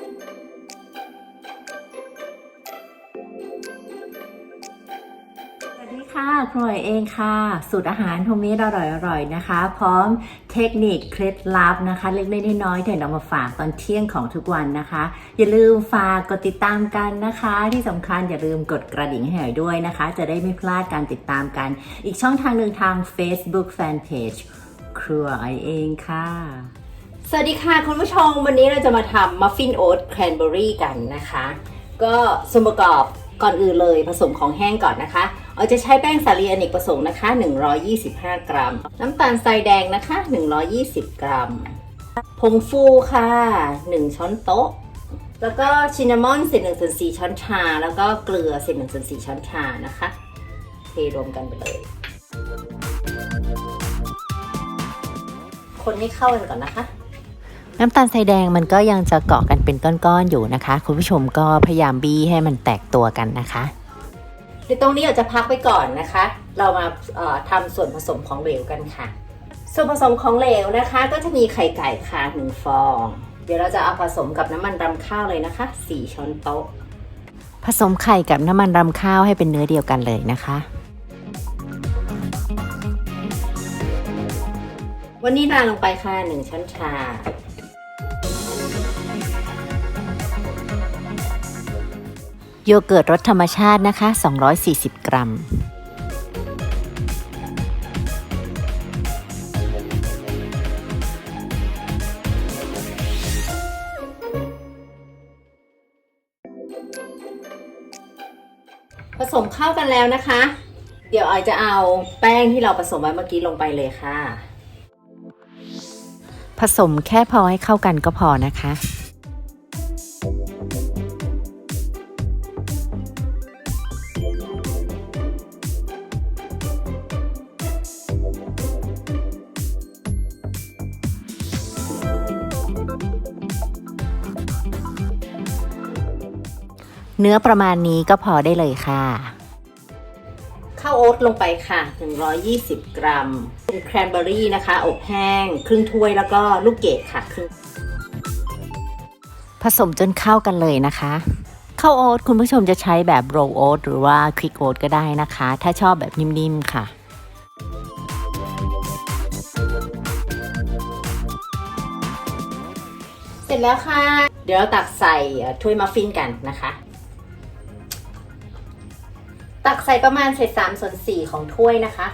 สวัสดีค่ะพลอยเองค่ะ สูตรอาหารโฮมเมดอร่อยๆนะคะ พร้อมเทคนิคเคล็ดลับนะคะ เล็กๆน้อยๆที่นำมาฝากตอนเที่ยงของทุกวันนะคะ อย่าลืมฝากกดติดตามกันนะคะ ที่สำคัญอย่าลืมกดกระดิ่งให้หน่อยด้วยนะคะ จะได้ไม่พลาดการติดตามกัน อีกช่องทางหนึ่งทาง Facebook Fanpage ครัวไอเองค่ะ สวัสดีค่ะคุณผู้ชมวันนี้เราจะมาทำมัฟฟินโอ๊ตแครนเบอรี่กันนะคะ ก็ส่วนประกอบก่อนอื่นเลยผสมของแห้งก่อนนะคะเราจะใช้แป้งสาลีอเนกประสงค์นะคะ 125 กรัม น้ำตาลทรายแดงนะคะ 120 กรัม ผงฟูค่ะ 1 ช้อนโต๊ะ แล้วก็ชินนามอนเศษ1ส่วน4ช้อนชา แล้วก็เกลือเศษ1ส่วน4ช้อนชานะคะเทรวมกันไปเลย คนให้เข้ากันก่อนนะคะ น้ำตาลทรายแดงมันก็ยังจะเกาะกันเป็นก้อนๆอยู่นะคะ คุณผู้ชมก็พยายามบี้ให้มันแตกตัวกันนะคะเดี๋ยวตรงนี้เราจะพักไปก่อนนะคะ เรามาเอ่อทำส่วนผสมของเหลวกันค่ะ ส่วนผสมของเหลวนะคะ ก็จะมีไข่ไก่ค่ะหนึ่งฟอง เดี๋ยวเราจะเอาผสมกับน้ำมันรำข้าวเลยนะคะ 4 ช้อนโต๊ะ ผสมไข่กับน้ำมันรำข้าวให้เป็นเนื้อเดียวกันเลยนะคะ วันนี้ราลงไปค่ะ 1 ช้อนชา โยเกิร์ตรสธรรมชาตินะคะ 240 กรัม ผสมเข้ากันแล้วนะคะ เดี๋ยวออยจะเอาแป้งที่เราผสมไว้เมื่อกี้ลงไปเลยค่ะ ผสมแค่พอให้เข้ากันก็พอนะคะ เนื้อประมาณนี้ก็พอได้เลยค่ะ ข้าวโอ๊ตลงไปค่ะ 120 กรัมเป็นแครนเบอรี่นะคะ อบแห้ง ครึ่งถ้วยแล้วก็ลูกเกดค่ะครึ่งผสมจนเข้ากันเลยนะคะข้าวโอ๊ตคุณผู้ชมจะใช้แบบโรลโอ๊ตหรือว่าควิกโอ๊ตก็ได้นะคะ ถ้าชอบแบบนิ่มๆค่ะ เสร็จแล้วค่ะ เดี๋ยวเราตักใส่เอ่อถ้วยมัฟฟินกันนะคะ ตักใส่ประมาณเศษสามส่วนสี่ของถ้วยนะคะ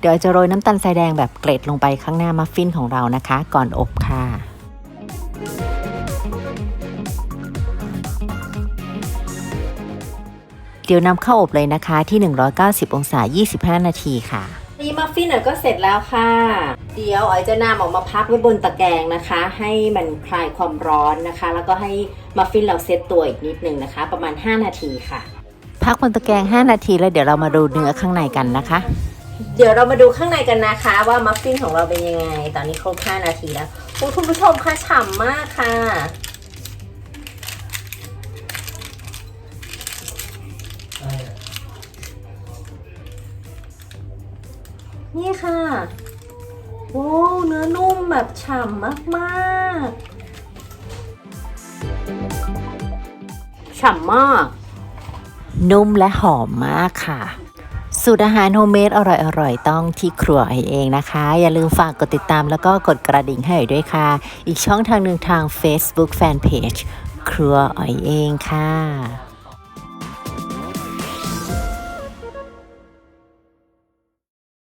เดี๋ยวจะโรยน้ำตาลทรายแดงแบบเกล็ดลงไปข้างหน้ามัฟฟินของเรานะคะ ก่อนอบค่ะเดี๋ยวนำเข้าอบเลยนะคะที่ 190 องศา 25 นาทีค่ะ นี่มัฟฟินเอ๋ยก็เสร็จแล้วค่ะ เดี๋ยวอ๋อยจะนำออกมาพักไว้บนตะแกรงนะคะ ให้มันคลายความร้อนนะคะ แล้วก็ให้มัฟฟินเราเซตตัวอีกนิดนึงนะคะ ประมาณ 5 นาทีค่ะ พักบนตะแกรง 5 นาทีแล้วเดี๋ยวเรามาดูเนื้อข้างในกันนะคะ เดี๋ยวเรามาดูข้างในกันนะคะว่ามัฟฟินของเราเป็นยังไง ตอนนี้ครบ 5 นาทีแล้วโอ้คุณผู้ชมค่ะฉ่ำมากค่ะ นี่ค่ะโอ้เนื้อนุ่มแบบฉ่ำมากๆ ฉ่ำมาก นุ่มและหอมมากค่ะ สูตรอาหารโฮมเมดอร่อยๆ ต้องที่ครัวไอเองนะคะ อย่าลืมฝากกดติดตามแล้วก็กดกระดิ่งให้หน่อยด้วยค่ะ อีกช่องทางหนึ่งทาง Facebook Fanpage ครัวไอเองค่ะ